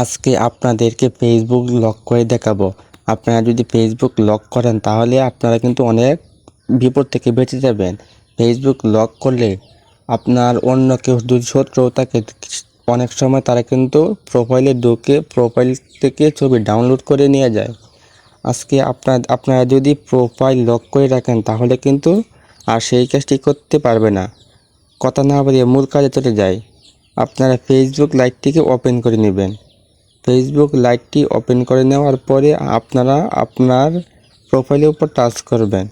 আজকে আপনাদেরকে Facebook lock করে দেখাবো। আপনারা যদি ফেসবুক লক করেন, তাহলে আপনারা কিন্তু অনেক বিপদ থেকে বেঁচে যাবেন। ফেসবুক লক করলে আপনার অন্য কেউ যদি শত্রু থাকে অনেক সময় তারা কিন্তু প্রোফাইলে ঢুকে প্রোফাইল থেকে ছবি ডাউনলোড করে নিয়ে যায়। আজকে আপনার, আপনারা যদি প্রোফাইল লক করে রাখেন, তাহলে কিন্তু আর সেই কাজটি করতে পারবে না। কথা না বাড়িয়ে মূল কাজে চলে যায় আপনারা ফেসবুক লাইটটিকে ওপেন করে নেবেন। ফেসবুক লাইটটি ওপেন করে নেওয়ার পরে আপনারা আপনার প্রোফাইলের উপর টাচ করবেন।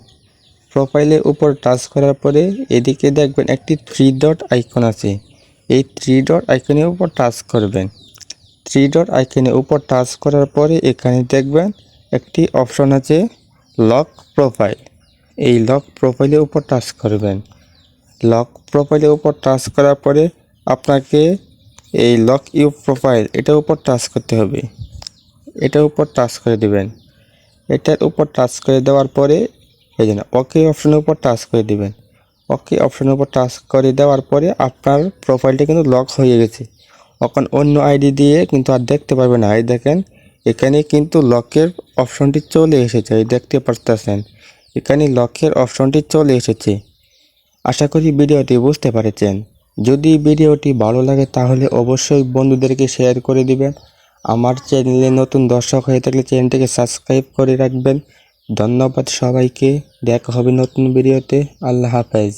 প্রোফাইলের উপর টাচ করার পরে এদিকে দেখবেন একটি থ্রি ডট আইকন আছে। এই থ্রি ডট আইকনের উপর টাচ করবেন। থ্রি ডট আইকনের উপর টাচ করার পরে এখানে দেখবেন একটি অপশন আছে লক প্রোফাইল এই লক প্রোফাইলের উপর টাচ করবেন। লক প্রোফাইলের উপর টাচ করার পরে আপনাকে এই লক ইউ প্রোফাইল এটার উপর টাচ করতে হবে। এটার উপর টাচ করে দিবেন। এটার উপর টাচ করে দেওয়ার পরে, এই জন্য ওকে অপশনের উপর টাচ করে দিবেন। ওকে অপশনের উপর টাচ করে দেওয়ার পরে আপনার প্রোফাইলটা কিন্তু লক হয়ে গেছে। এখন অন্য আইডি দিয়ে কিন্তু আর দেখতে পারবে না। এই দেখেন, এখানে কিন্তু লকের অপশনটি চলে এসেছে। এই দেখতে পারতেছেন, এখানে লকের অপশনটি চলে এসেছে। আশা করি ভিডিওটি বুঝতে পেরেছেন। যদি ভিডিওটি ভালো লাগে তাহলে অবশ্যই বন্ধুদেরকে শেয়ার করে দিবেন। আমার চ্যানেলে নতুন দর্শক হয়ে থাকলে চ্যানেলটিকে সাবস্ক্রাইব করে রাখবেন। ধন্যবাদ সবাইকে। দেখা হবে নতুন ভিডিওতে। আল্লাহ হাফেজ।